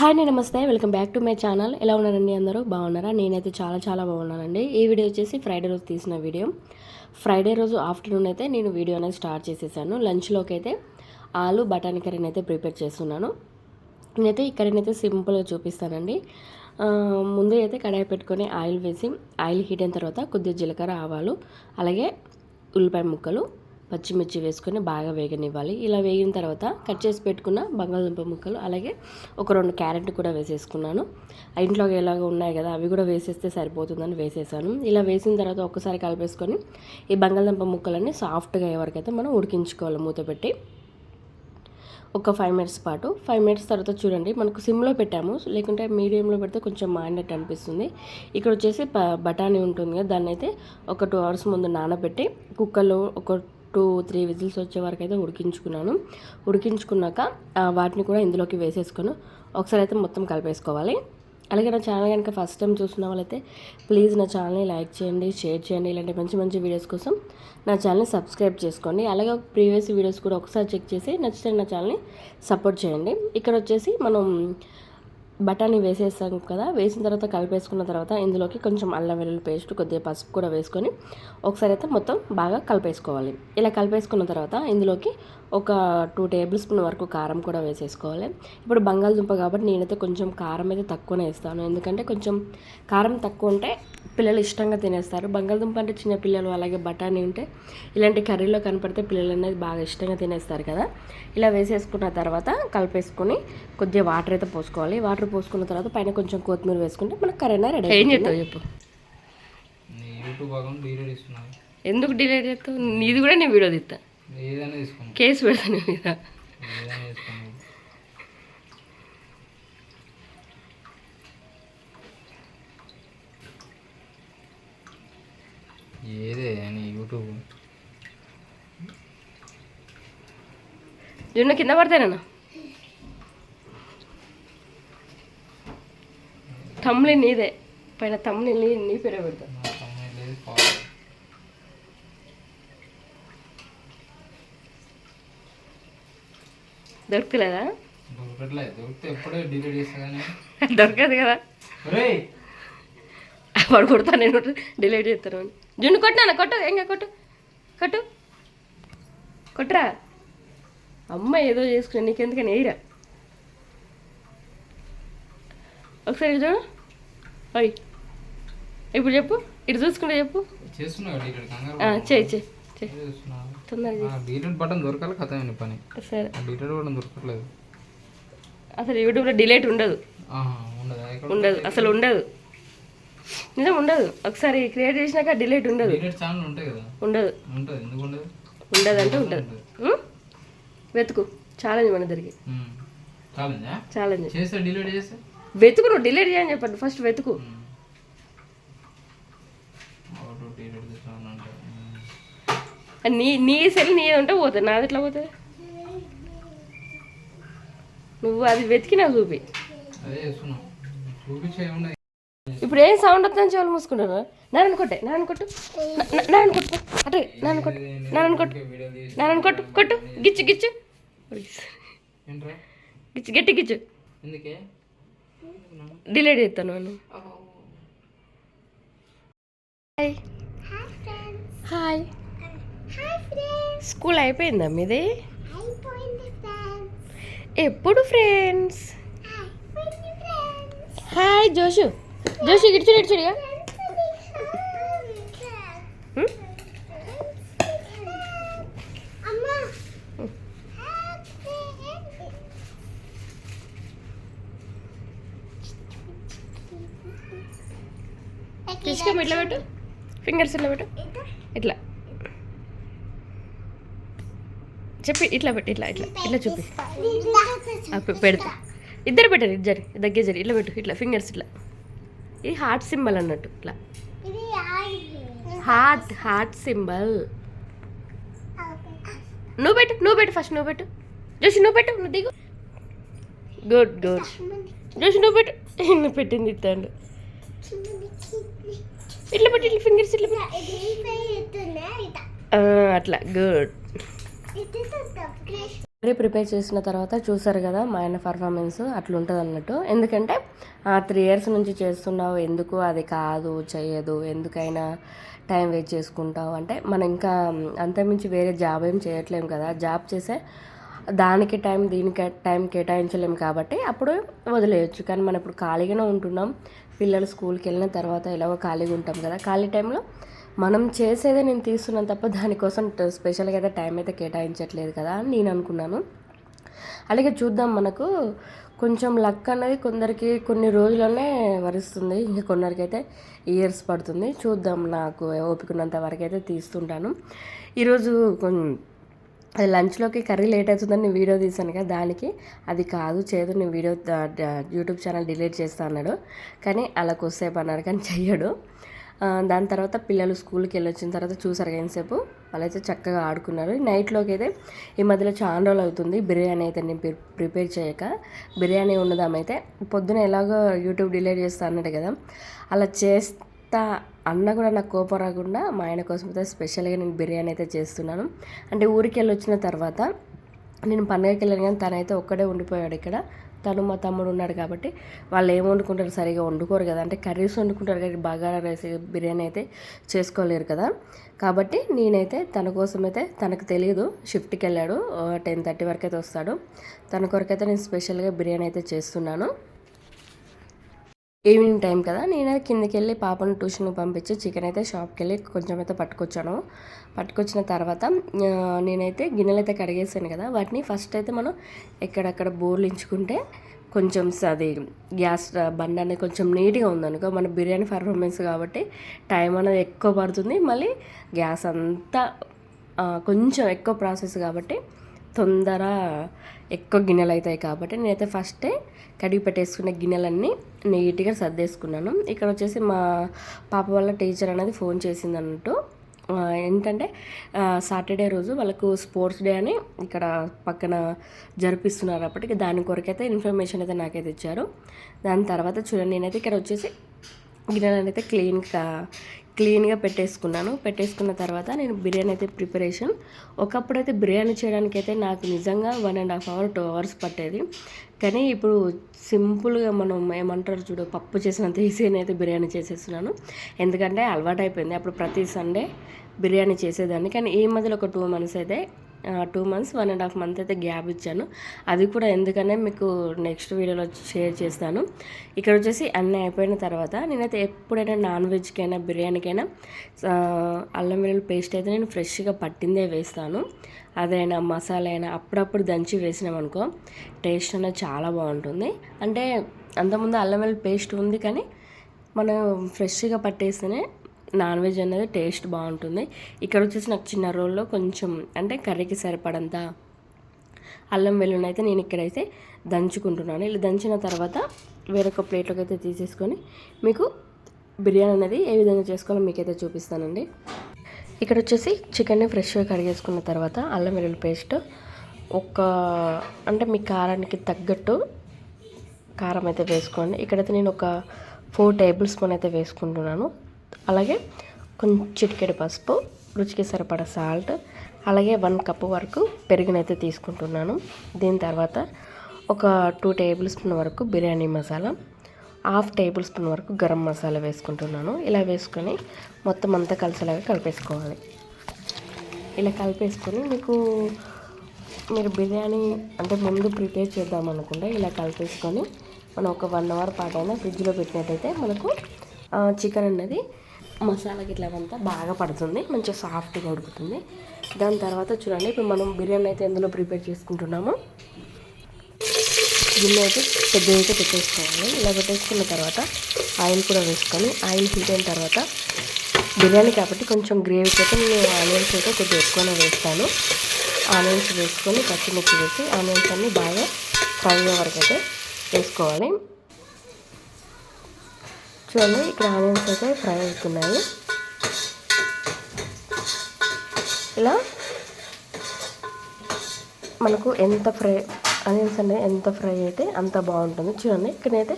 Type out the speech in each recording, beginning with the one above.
Hi అండి నమస్తే. Welcome back to my channel. ఎలా ఉన్నారండి అందరూ? బాగున్నారా? నేనైతే చాలా చాలా బాగున్నానండి. ఈ వీడియో వచ్చేసి ఫ్రైడే రోజు తీసిన వీడియో. ఫ్రైడే రోజు ఆఫ్టర్నూన్ అయితే నేను వీడియో అనేది స్టార్ట్ చేసేసాను. లంచ్లోకి అయితే ఆలు బఠానీ కర్రీని అయితే ప్రిపేర్ చేస్తున్నాను. నేనైతే ఈ కర్రీని అయితే సింపుల్గా చూపిస్తానండి. ముందు అయితే కడాయి పెట్టుకొని ఆయిల్ వేసి ఆయిల్ హీట్ అయిన తర్వాత కొద్దిగా జీలకర్ర ఆవాలు అలాగే ఉల్లిపాయ ముక్కలు పచ్చిమిర్చి వేసుకొని బాగా వేగనివ్వాలి. ఇలా వేగిన తర్వాత కట్ చేసి పెట్టుకున్న బంగాళదుంప ముక్కలు అలాగే ఒక రెండు క్యారెట్ కూడా వేసేసుకున్నాను. ఆ ఇంట్లో ఎలాగో ఉన్నాయి కదా అవి కూడా వేసేస్తే సరిపోతుందని వేసేసాను. ఇలా వేసిన తర్వాత ఒక్కసారి కలిపేసుకొని ఈ బంగాళదుంప ముక్కలన్నీ సాఫ్ట్గా అయ్యే వరకు అయితే మనం ఉడికించుకోవాలి మూత పెట్టి. ఒక ఫైవ్ మినిట్స్ పాటు. ఫైవ్ మినిట్స్ తర్వాత చూడండి మనకు సిమ్లో పెట్టాము. లేకుంటే మీడియంలో పెడితే కొంచెం మాడినట్టు అనిపిస్తుంది. ఇక్కడ వచ్చేసి బఠానీ ఉంటుంది కదా దాన్ని అయితే ఒక టూ అవర్స్ ముందు నానబెట్టి కుక్కర్లో ఒక టూ త్రీ విజిల్స్ వచ్చే వరకు అయితే ఉడికించుకున్నాను. ఉడికించుకున్నాక వాటిని కూడా ఇందులోకి వేసేసుకొని ఒకసారి అయితే మొత్తం కలిపేసుకోవాలి. అలాగే నా ఛానల్ కనుక ఫస్ట్ టైం చూస్తున్న వాళ్ళైతే ప్లీజ్ నా ఛానల్ని లైక్ చేయండి షేర్ చేయండి. ఇలాంటి మంచి మంచి వీడియోస్ కోసం నా ఛానల్ని సబ్స్క్రైబ్ చేసుకోండి. అలాగే ప్రీవియస్ వీడియోస్ కూడా ఒకసారి చెక్ చేసి నచ్చితే నా ఛానల్ని సపోర్ట్ చేయండి. ఇక్కడ వచ్చేసి మనం బఠానీ వేసేసాం కదా వేసిన తర్వాత కలిపేసుకున్న తర్వాత ఇందులోకి కొంచెం అల్లం వెల్లుల్లి పేస్ట్ కొద్దిగా పసుపు కూడా వేసుకొని ఒకసారి అయితే మొత్తం బాగా కలిపేసుకోవాలి. ఇలా కలిపేసుకున్న తర్వాత ఇందులోకి ఒక టూ టేబుల్ స్పూన్ వరకు కారం కూడా వేసేసుకోవాలి. ఇప్పుడు బంగాళదుంప కాబట్టి నేనైతే కొంచెం కారం అయితే తక్కువనే వేస్తాను ఎందుకంటే కొంచెం కారం తక్కువ ఉంటే పిల్లలు ఇష్టంగా తినేస్తారు. బంగాళదుంప అంటే చిన్న పిల్లలు అలాగే బఠానీ ఉంటే ఇలాంటి కర్రీలో కనపడితే పిల్లలు అనేది బాగా ఇష్టంగా తినేస్తారు కదా. ఇలా వేసేసుకున్న తర్వాత కలిపేసుకొని కొద్దిగా వాటర్ అయితే పోసుకోవాలి. వాటర్ పోసుకున్న తర్వాత పైన కొంచెం కొత్తిమీర వేసుకుంటే మనకు కర్రీ రెడీ ఏం చెప్తావు చెప్పు. నీ యూట్యూబ్ అకౌంట్ డిలీట్ ఇస్తున్నాను ఎందుకు డిలేట్ చేస్తావు? నీది కూడా నేను వీడియో తీస్తా. కేసు పెడతాను మీద. ఏదే యూట్యూబ్ జున్ను కింద పడతానన్నా తమ్ముని నీదే. పైన తమ్ముని నీ పేరే పెడతా. నా తమ్ముడు లేదు పాడు దొరకలేదా దొరకట్లేదు. దొరికితే ఎప్పుడే డిలీట్ చేస్తా కానీ. దొరకదు కదా. వాడు కొడతా నేను డిలీట్ చేస్తాను అని జున్ను కొట్టినా కొట్టు ఏంగా కొట్టు కొట్టు. కొట్టురా. అమ్మ ఏదో చేసుకున్నా నీకెందుకని వేయరా ఒకసారి చూడు. ఓయ్ ఇప్పుడు చెప్పు ఇటు చూసుకుంటే చెప్పు. చేస్తున్నా. తొందరగా డిలీట్ బటన్ దొరకాలి కథ పని. చెయ్యి. సరే. ఆ డిలీట్ బటన్ దొరకట్లేదు. అసలు యూట్యూబ్లో డిలేట్ ఉండదు. ఉండదు? అసలు ఉండదు. నిజం ఉండదు. ఒకసారి క్రియేట్ చేసినాక డిలేట్ ఉండదు. ఉండదు. ఉండదు? అంటే ఉండదు? వెతుకు. ఛాలెంజ్ మన దగ్గరికి. ఛాలెంజా వెతుకు నువ్వు డిలేట్ చేయని చెప్పండి. ఫస్ట్ వెతుకు. నీ నీ సెల్ నీ ఉంటే పోతుంది. నాది ఎట్లా పోతుంది? నువ్వు అది వెతికి నాకు చూపి అదే చేస్తున్నాం చూపించే ఉన్నాయి ఇప్పుడు ఏం సౌండ్ వస్తుందని చెవులు మూసుకుంటాను నాన్న కొట్టే నాన్న కొట్టు. నాన్న కొట్టు. అటే నాన్న కొట్టు నాన్న కొట్టు. వీడియో తీసి నాన్న కొట్టు కొట్టు. గిచ్చు గిచ్చు. ఏంట్రా? గిచ్చు గట్టి గిచ్చు. ఎందుకే? డిలేట్ చేస్తాను నేను హాయ్ హాయ్ స్కూల్ అయిపోయిందా మీది? ఎప్పుడు ఫ్రెండ్స్ హాయ్ జోషు. జోషు ఇడిచుడు ఇడిచుడిగా తీసుకొని ఇట్లా పెట్టు. ఫింగర్స్ ఇట్లా పెట్టు. ఇట్లా. చెప్పి ఇట్లా పెట్టు ఇట్లా ఇట్లా ఇట్లా చూపి. పెడతా. ఇద్దరు పెట్టారు ఇద్దరు. దగ్గర జరి ఇట్లా పెట్టు ఇట్లా ఫింగర్స్ ఇట్లా. ఇది హార్ట్ సింబల్ అన్నట్టు ఇట్లా. హార్ట్ హార్ట్ సింబల్ నువ్వు పెట్టు నువ్వు పెట్టు ఫస్ట్ నువ్వు పెట్టు. జోషి నువ్వు పెట్టు నువ్వు దిగు. గుడ్ గుడ్ జోషి నువ్వు పెట్టు. నువ్వు పెట్టింది ఇస్తాడు ఇట్లా పెట్టు ఇట్లా ఫింగర్స్ ఇట్లా అట్లా గుడ్ కర్రీ ప్రిపేర్ చేసిన తర్వాత చూసారు కదా మా ఆయన పర్ఫార్మెన్స్ అట్లుంటుంది అన్నట్టు ఎందుకంటే త్రీ ఇయర్స్ నుంచి చేస్తున్నావు ఎందుకు అది కాదు చేయదు ఎందుకైనా టైం వేస్ట్ చేసుకుంటావు అంటే మనం ఇంకా అంతమించి వేరే జాబ్ ఏం చేయట్లేము కదా. జాబ్ చేసే దానికి టైం దీనికి టైం కేటాయించలేము కాబట్టి అప్పుడు వదిలేయచ్చు. కానీ మనం ఇప్పుడు ఖాళీగానే ఉంటున్నాం. పిల్లలు స్కూల్కి వెళ్ళిన తర్వాత ఎలాగో ఖాళీగా ఉంటాం కదా. ఖాళీ టైంలో మనం చేసేదే నేను తీస్తున్నాను తప్ప దానికోసం స్పెషల్గా అయితే టైం అయితే కేటాయించట్లేదు కదా అని నేను అనుకున్నాను. అలాగే చూద్దాం మనకు కొంచెం లక్ అనేది కొందరికి కొన్ని రోజుల్లోనే వరిస్తుంది. ఇంకా కొందరికైతే ఇయర్స్ పడుతుంది. చూద్దాం నాకు ఓపికన్నంత వరకు అయితే తీస్తుంటాను. ఈరోజు కొంచెం అది లంచ్లోకి కర్రీ లేట్ అవుతుందని నేను వీడియో తీశాను కదా దానికి. అది కాదు చేదు. నేను వీడియో యూట్యూబ్ ఛానల్ డిలీట్ చేస్తా అన్నాడు. కానీ అలా కొద్దిసేపు అన్నాడు కానీ చెయ్యడు. దాని తర్వాత పిల్లలు స్కూల్కి వెళ్ళి వచ్చిన తర్వాత చూసారు ఎంతసేపు వాళ్ళైతే చక్కగా ఆడుకున్నారు. నైట్లోకి అయితే ఈ మధ్యలో చాలా రోజులు అవుతుంది. బిర్యానీ అయితే నేను ప్రిపేర్ చేయక బిర్యానీ ఉన్నదామైతే పొద్దున ఎలాగో యూట్యూబ్ డిలేట్ చేస్తా అన్నాడు కదా. అలా చేస్తా అన్న కూడా నాకు కోపం రాకుండా మా ఆయన కోసం అయితే స్పెషల్గా నేను బిర్యానీ అయితే చేస్తున్నాను. అంటే ఊరికి వెళ్ళి వచ్చిన తర్వాత నేను పండగకి వెళ్ళాను కానీ తనైతే ఒక్కడే ఉండిపోయాడు ఇక్కడ. తను మా తమ్ముడు ఉన్నాడు కాబట్టి వాళ్ళు ఏం వండుకుంటారు సరిగా వండుకోరు కదా. అంటే కర్రీస్ వండుకుంటారు కానీ బగారా రైస్ బిర్యానీ అయితే చేసుకోలేరు కదా. కాబట్టి నేనైతే తన కోసం అయితే తనకు తెలియదు షిఫ్ట్కి వెళ్ళాడు టెన్ థర్టీ వరకు అయితే వస్తాడు. తన కొరకైతే నేను స్పెషల్గా బిర్యానీ అయితే చేస్తున్నాను. ఈవినింగ్ టైం కదా నేను కిందకి వెళ్ళి పాపను ట్యూషన్కి పంపించి చికెన్ అయితే షాప్కి వెళ్ళి కొంచెం అయితే పట్టుకొచ్చాను. పట్టుకొచ్చిన తర్వాత నేనైతే గిన్నెలు అయితే కడిగేసాను కదా వాటిని ఫస్ట్ అయితే మనం ఎక్కడక్కడ బోర్లించుకుంటే కొంచెం అది గ్యాస్ బండ అనేది కొంచెం నీట్గా ఉందనుకో మన బిర్యానీ పర్ఫార్మెన్స్ కాబట్టి టైం అనేది ఎక్కువ పడుతుంది. మళ్ళీ గ్యాస్ అంతా కొంచెం ఎక్కువ ప్రాసెస్ కాబట్టి తొందర ఎక్కువ గిన్నెలు అవుతాయి కాబట్టి నేనైతే ఫస్టే కడిగి పెట్టేసుకున్న గిన్నెలన్నీ నీట్గా సర్దేసుకున్నాను. ఇక్కడ వచ్చేసి మా పాప వాళ్ళ టీచర్ అనేది ఫోన్ చేసింది అన్నట్టు. ఏంటంటే సాటర్డే రోజు వాళ్ళకు స్పోర్ట్స్ డే అని ఇక్కడ పక్కన జరిపిస్తున్నారు అప్పటికి. దాని కొరకైతే ఇన్ఫర్మేషన్ అయితే నాకైతే ఇచ్చారు దాని తర్వాత చూడండి నేనైతే ఇక్కడ వచ్చేసి గిన్నెలను అయితే క్లీన్గా క్లీన్గా పెట్టేసుకున్నాను. పెట్టేసుకున్న తర్వాత నేను బిర్యానీ అయితే ప్రిపరేషన్. ఒకప్పుడైతే బిర్యానీ చేయడానికి అయితే నాకు నిజంగా one and half hour two hours పట్టేది. కానీ ఇప్పుడు సింపుల్గా మనం ఏమంటారు చూడు పప్పు చేసినంత ఈజీగా అయితే బిర్యానీ చేసేస్తున్నాను. ఎందుకంటే అలవాటు అయిపోయింది అప్పుడు ప్రతి సండే బిర్యానీ చేసేదాన్ని. కానీ ఈ మధ్యలో ఒక టూ మంత్స్ అయితే two months one and half month అయితే గ్యాప్ ఇచ్చాను. అది కూడా ఎందుకనే మీకు నెక్స్ట్ వీడియోలో షేర్ చేస్తాను. ఇక్కడ వచ్చేసి అన్నీ అయిపోయిన తర్వాత నేనైతే ఎప్పుడైనా నాన్ వెజ్కైనా బిర్యానీకైనా అల్లం వెల్లుల్లి పేస్ట్ అయితే నేను ఫ్రెష్గా పట్టిందే వేస్తాను. అదైనా మసాలా అయినా అప్పుడప్పుడు దంచి వేసినామనుకో టేస్ట్ అనేది చాలా బాగుంటుంది. అంటే అంతకుముందు అల్లం వెల్లుల్లి పేస్ట్ ఉంది కానీ మనం ఫ్రెష్గా పట్టేస్తేనే నాన్ వెజ్ అనేది టేస్ట్ బాగుంటుంది. ఇక్కడ వచ్చేసి నాకు చిన్న రోల్లో కొంచెం అంటే కర్రీకి సరిపడంత అల్లం వెల్లుల్లి అయితే నేను ఇక్కడైతే దంచుకుంటున్నాను. ఇలా దంచిన తర్వాత వేరొక ప్లేట్లోకి అయితే తీసేసుకొని మీకు బిర్యానీ అనేది ఏ విధంగా చేసుకోవాలో మీకైతే చూపిస్తానండి. ఇక్కడ వచ్చేసి చికెన్ని ఫ్రెష్గా కడిగేసుకున్న తర్వాత అల్లం వెల్లుల్లి పేస్ట్ ఒక అంటే మీ కారానికి తగ్గట్టు కారం అయితే వేసుకోండి. ఇక్కడైతే నేను ఒక ఫోర్ టేబుల్ స్పూన్ అయితే వేసుకుంటున్నాను. అలాగే కొంచెం చిటికెడు పసుపు రుచికి సరిపడా సాల్ట్ అలాగే వన్ కప్ వరకు పెరుగునైతే తీసుకుంటున్నాను. దీని తర్వాత ఒక టూ టేబుల్ స్పూన్ వరకు biryani masala half tablespoon వరకు గరం మసాలా వేసుకుంటున్నాను. ఇలా వేసుకొని మొత్తం అంతా కలిసేలాగా కలిపేసుకోవాలి. ఇలా కలిపేసుకొని మీకు మీరు బిర్యానీ అంటే ముందు ప్రిపేర్ చేద్దాం అనుకుంటే ఇలా కలిపేసుకొని మనం ఒక వన్ అవర్ పాటు అయినా ఫ్రిడ్జ్లో పెట్టినట్టయితే మనకు చికెన్ అనేది మసాలా గిట్లా అంతా బాగా పడుతుంది మంచిగా సాఫ్ట్గా ఉడుకుతుంది. దాని తర్వాత చూడండి ఇప్పుడు మనం బిర్యానీ అయితే ఎందులో ప్రిపేర్ చేసుకుంటున్నాము గిన్నె అయితే పెద్దగా అయితే పెట్టేసుకోవాలి. ఇలా పెట్టేసుకున్న తర్వాత ఆయిల్ కూడా వేసుకొని ఆయిల్ హీట్ అయిన తర్వాత బిర్యానీ కాబట్టి కొంచెం గ్రేవీ అయితే నేను ఆనియన్స్ అయితే కొద్దిగా ఎక్కువనే వేస్తాను. ఆనియన్స్ వేసుకొని పచ్చిమిర్చి వేసి ఆనియన్స్ అన్నీ బాగా ఫ్రై అయ్యే వరకు అయితే వేసుకోవాలి. చూడండి ఇక్కడ ఆనియన్స్ అయితే ఫ్రై అవుతున్నాయి. ఇలా మనకు ఎంత ఫ్రై ఆనియన్స్ అనేది ఎంత ఫ్రై అయితే అంత బాగుంటుంది. చూడండి ఇక్కడైతే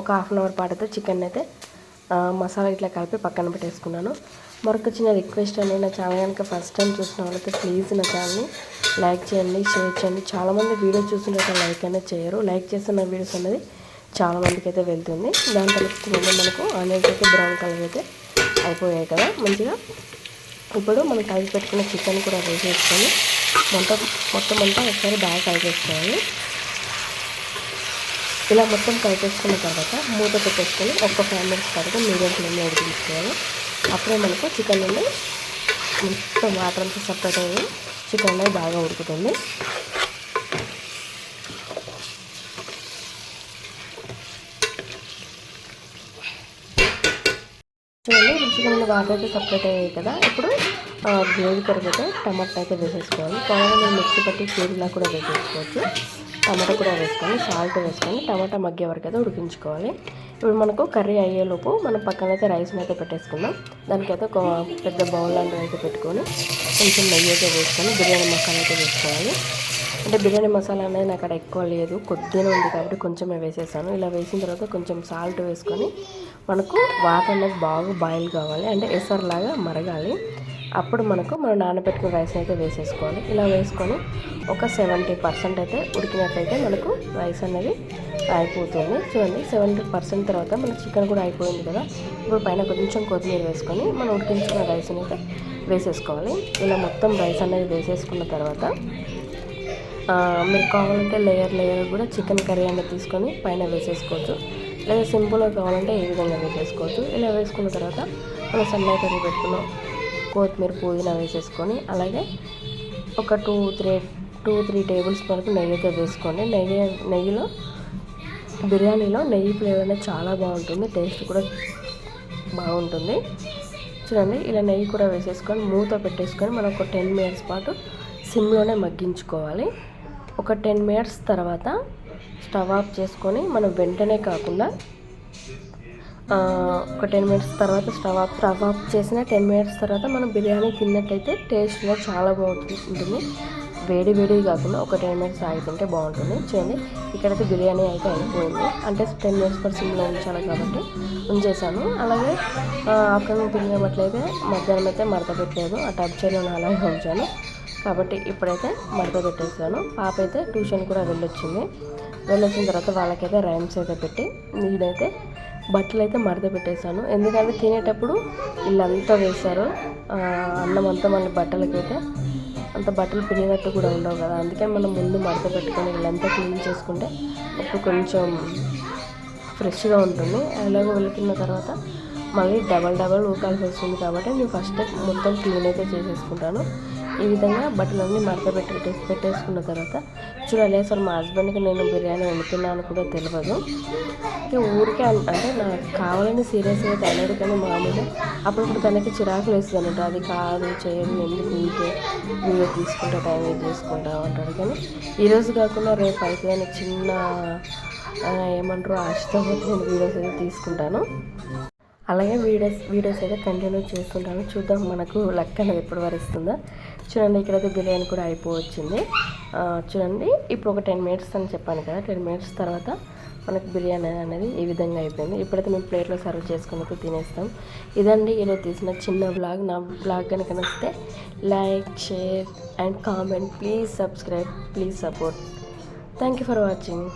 ఒక హాఫ్ అన్ అవర్ పాటు అయితే చికెన్ అయితే మసాలా ఇట్లా కలిపి పక్కన పెట్టేసుకున్నాను. మరొక చిన్న రిక్వెస్ట్ అండి నా ఛానల్ కనుక ఫస్ట్ టైం చూసిన వాళ్ళైతే ప్లీజ్ నా ఛానల్ని లైక్ చేయండి షేర్ చేయండి. చాలామంది వీడియో చూస్తుంటే లైక్ అనేది చేయరు. లైక్ చేస్తున్న వీడియోస్ అనేది చాలా మందికి అయితే వెళ్తుంది. దాని తలపుతుంది మనకు ఆనియన్స్ అయితే బ్రౌన్ కలర్ అయితే అయిపోయాయి కదా. మంచిగా ఇప్పుడు మనం కలిపి పెట్టుకున్న చికెన్ కూడా వేసేసుకొని మొత్తం మొత్తం అంతా ఒకసారి బాగా కలిపేసుకోవాలి ఇలా మొత్తం కలిపేసుకున్న తర్వాత మూత పెట్టేసుకొని ఒక్క ఫైవ్ మినిట్స్ తర్వాత మీడియం ఫ్లేమ్లో ఉడికించుకోవాలి. అప్పుడే మనకు చికెన్ నుండి మొత్తం వాటర్ అంతా సపరేట్ అయ్యి చికెన్ అనేది బాగా ఉడుకుతుంది. చూడండి చికెన్ వాటర్ అయితే సపరేట్ అయ్యాయి కదా. ఇప్పుడు గ్రేవీ కొరకు అయితే టమాటా అయితే వేసేసుకోవాలి. కావాలి మీరు మిక్సీ పట్టి గ్రేవీలా కూడా వేసేసుకోవచ్చు. టమాటా కూడా వేసుకొని సాల్ట్ వేసుకొని టమాటా మగ్గే వరకు అయితే ఉడికించుకోవాలి. ఇప్పుడు మనకు కర్రీ అయ్యేలోపు మనం పక్కన అయితే రైస్ని అయితే పెట్టేసుకుందాం. దానికైతే ఒక పెద్ద బౌల్ లాంటివి అయితే పెట్టుకొని కొంచెం నెయ్యి అయితే వేసుకొని బిర్యానీ మసాలా అయితే వేసుకోవాలి. అంటే బిర్యానీ మసాలా అనేది నాకు అక్కడ ఎక్కువ లేదు. కొద్దిగా ఉంది కాబట్టి కొంచెమే వేసేసాను. ఇలా వేసిన తర్వాత కొంచెం సాల్ట్ వేసుకొని మనకు వాటర్ అనేది బాగా బాయిల్ కావాలి. అంటే ఎసర్లాగా మరగాలి. అప్పుడు మనకు మనం నానబెట్టుకున్న రైస్ అయితే వేసేసుకోవాలి. ఇలా వేసుకొని ఒక సెవెంటీ పర్సెంట్ అయితే ఉడికినట్లయితే మనకు రైస్ అనేది అయిపోతుంది. చూడండి సెవెంటీ పర్సెంట్ తర్వాత మన చికెన్ కూడా అయిపోయింది కదా. ఇప్పుడు పైన కొంచెం కొత్తిమీర వేసుకొని మనం ఉడికించుకున్న రైస్ అయితే వేసేసుకోవాలి. ఇలా మొత్తం రైస్ అనేది వేసేసుకున్న తర్వాత మీరు కావాలంటే లేయర్ లేయర్ కూడా చికెన్ కర్రీ అనేది తీసుకొని పైన వేసేసుకోవచ్చు. లేదా సింపుల్గా కావాలంటే ఈ విధంగా వేసేసుకోవచ్చు ఇలా వేసుకున్న తర్వాత మనం సన్నగా కర్రీ పెట్టుకున్నాం కొత్తిమీర పుదీనా వేసేసుకొని అలాగే ఒక two three two three tables వరకు నెయ్యి అయితే వేసుకోండి. నెయ్యి నెయ్యిలో బిర్యానీలో నెయ్యి ఫ్లేవర్ అనేది చాలా బాగుంటుంది. టేస్ట్ కూడా బాగుంటుంది. చూడండి ఇలా నెయ్యి కూడా వేసేసుకొని మూత పెట్టేసుకొని మనం ఒక టెన్ మినిట్స్ పాటు సిమ్లోనే మగ్గించుకోవాలి. ఒక టెన్ మినిట్స్ తర్వాత స్టవ్ ఆఫ్ చేసుకొని మనం వెంటనే కాకుండా ఒక టెన్ మినిట్స్ తర్వాత స్టవ్ ఆఫ్ స్టవ్ ఆఫ్ చేసిన టెన్ మినిట్స్ తర్వాత మనం బిర్యానీ తిన్నట్టయితే టేస్ట్ కూడా చాలా బాగుంటుంది వేడి వేడి కాకుండా ఒక టెన్ మినిట్స్ ఆగితుంటే బాగుంటుంది. చూడండి ఇక్కడైతే బిర్యానీ అయితే అయిపోయింది. అంటే టెన్ మినిట్స్ పర్ సిమ్లో ఉంచాలి కాబట్టి ఉంచేసాను. అలాగే ఆఫ్టర్నూన్ తిరిగినట్లయితే మధ్యాహ్నం అయితే మడత పెట్టలేదు. ఆ టబ్ చేయను అలాగే ఉంచాను. కాబట్టి ఇప్పుడైతే మడత పెట్టేసాను. పాప అయితే ట్యూషన్ కూడా వెళ్ళొచ్చింది. వెళ్ళొచ్చిన తర్వాత వాళ్ళకైతే రైమ్స్ అయితే పెట్టి నేనైతే బట్టలు అయితే మడత పెట్టేశాను. ఎందుకంటే తినేటప్పుడు వీళ్ళంతా వేశారు. అన్నం అంతా మళ్ళీ బట్టలకైతే అంత బట్టలు పిన్నినట్టు కూడా ఉండవు కదా. అందుకే మనం ముందు మడత పెట్టుకొని వీళ్ళంతా క్లీన్ చేసుకుంటే అప్పుడు కొంచెం ఫ్రెష్గా ఉంటుంది. అలాగే వెళ్తున్న తర్వాత మళ్ళీ డబల్ డబల్ ఊకాల్సి వస్తుంది కాబట్టి నేను ఫస్ట్ మొత్తం క్లీన్ అయితే చేసేసుకుంటాను. ఈ విధంగా బట్టలన్నీ మడత పెట్టి పెట్టేసుకున్న తర్వాత చూడాలి అసలు మా హస్బెండ్కి నేను బిర్యానీ వండుతున్నాను కూడా తెలియదు ఇక ఊరికే అంటే నాకు కావాలని సీరియస్గా అయితే కానీ మామూలుగా అప్పుడప్పుడు తనకి చిరాకులు వేస్తుంది అది కాదు చేయదు ఎందుకు ఊరికే వీడియో తీసుకుంటా టైం వేస్ట్ చేసుకుంటా అంటాడు. కానీ ఈరోజు కాకుండా రేపు అయితే చిన్న ఏమంటారు ఆశతో నేను వీడియోస్ అయితే తీసుకుంటాను. అలాగే వీడియోస్ వీడియోస్ అయితే కంటిన్యూ చేస్తుంటాను. చూద్దాం మనకు లక్ అనేది ఎప్పుడు వరిస్తుందో. చూడండి ఇక్కడైతే బిర్యానీ కూడా అయిపోవచ్చింది. చూడండి ఇప్పుడు ఒక టెన్ మినిట్స్ అని చెప్పాను కదా టెన్ మినిట్స్ తర్వాత మనకు బిర్యానీ అనేది ఈ విధంగా అయిపోయింది. ఇప్పుడైతే మేము ప్లేట్లో సర్వ్ చేసుకుని తినేస్తాం. ఇదండి ఈరోజు తీసిన చిన్న బ్లాగ్ నా బ్లాగ్ కనుక నచ్చితే like share and comment. Please subscribe please support. Thank you for watching.